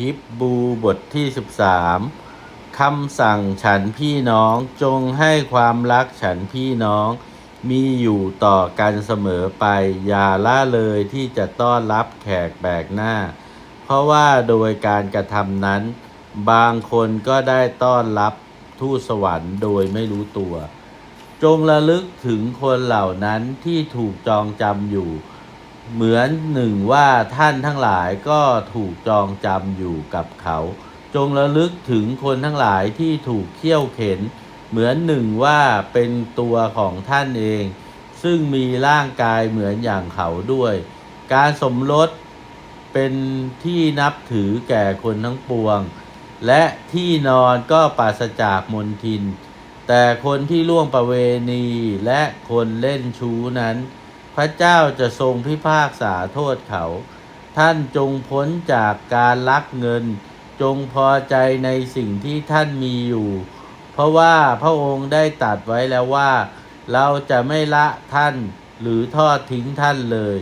ฮิบบูบทที่ 13 คำสั่งฉันพี่น้องจงให้ความรักฉันพี่น้อง มีอยู่ต่อกันเสมอไป อย่าละเลยที่จะต้อนรับแขกแบกหน้า เพราะว่าโดยการกระทำนั้น บางคนก็ได้ต้อนรับทูตสวรรค์โดยไม่รู้ตัว จงระลึกถึงคนเหล่านั้นที่ถูกจองจำอยู่ เหมือนหนึ่งว่าท่านทั้งหลายก็ถูกจองจำอยู่กับเขา จงระลึกถึงคนทั้งหลายที่ถูกเคี่ยวเข็น เหมือนหนึ่งว่าเป็นตัวของท่านเอง ซึ่งมีร่างกายเหมือนอย่างเขาด้วย การสมรสเป็นที่นับถือแก่คนทั้งปวง และที่นอนก็ปราศจากมนทิน แต่คนที่ล่วงประเวณีและคนเล่นชู้นั้น พระเจ้าจะทรงพิพากษาโทษเขา ท่านจงพ้นจากการลักเงิน จงพอใจในสิ่งที่ท่านมีอยู่ เพราะว่าพระองค์ได้ตัดไว้แล้วว่า เราจะไม่ละท่านหรือทอดทิ้งท่านเลย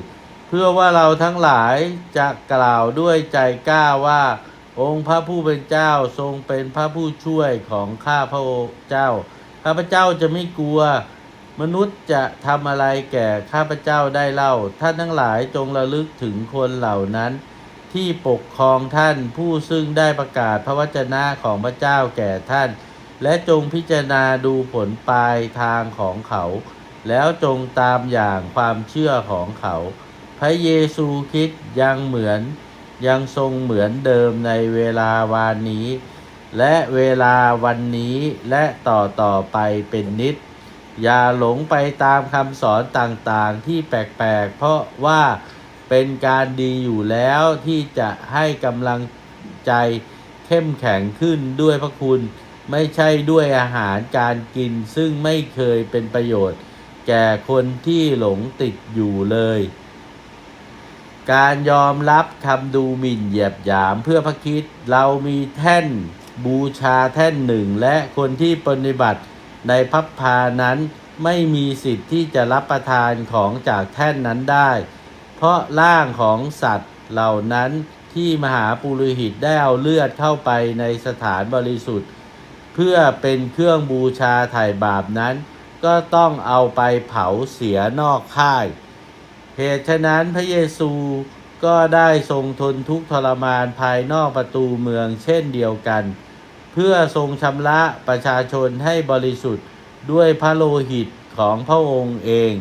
เพื่อว่าเราทั้งหลายจะกล่าวด้วยใจกล้าว่า องค์พระผู้เป็นเจ้าทรงเป็นพระผู้ช่วยของข้าพระเจ้าข้าพเจ้าจะไม่กลัว มนุษย์จะทำอะไรแก่ข้าพเจ้าได้เล่า ท่านทั้งหลายจงระลึกถึงคนเหล่านั้น ที่ปกครองท่านผู้ซึ่งได้ประกาศพระวจนะของพระเจ้าแก่ท่าน และจงพิจารณาดูผลปลายทางของเขา แล้วจงตามอย่างความเชื่อของเขา พระเยซูคริสต์ยังเหมือนยังทรงเหมือนเดิมในเวลาวานนี้ และเวลาวันนี้และต่อต่อไปเป็นนิด อย่าหลงไปตามคำสอนต่างๆที่แปลกๆ เพราะว่าเป็นการดีอยู่แล้วที่จะให้กำลังใจเข้มแข็งขึ้นด้วยพระคุณ ไม่ใช่ด้วยอาหารการกินซึ่งไม่เคยเป็นประโยชน์ แก่คนที่หลงติดอยู่เลย การยอมรับคำดูหมิ่นเหยียบหยามเพื่อพระคิดเรามีแท่นบูชาแท่นหนึ่งและคนที่ปฏิบัติ ในพับพานั้นไม่มีสิทธิ์ที่จะรับประทานของจากแท่นนั้นได้ เพราะร่างของสัตว์เหล่านั้นที่มหาปุโรหิตได้เอาเลือดเข้าไปในสถานบริสุทธิ์ เพื่อเป็นเครื่องบูชาไถ่บาปนั้น ก็ต้องเอาไปเผาเสียนอกค่าย เหตุฉะนั้นพระเยซูก็ได้ทรงทนทุกข์ทรมานภายนอกประตูเมืองเช่นเดียวกัน เพื่อทรงชำระประชาชนให้บริสุทธิ์ด้วยพระโลหิตของพระองค์เอง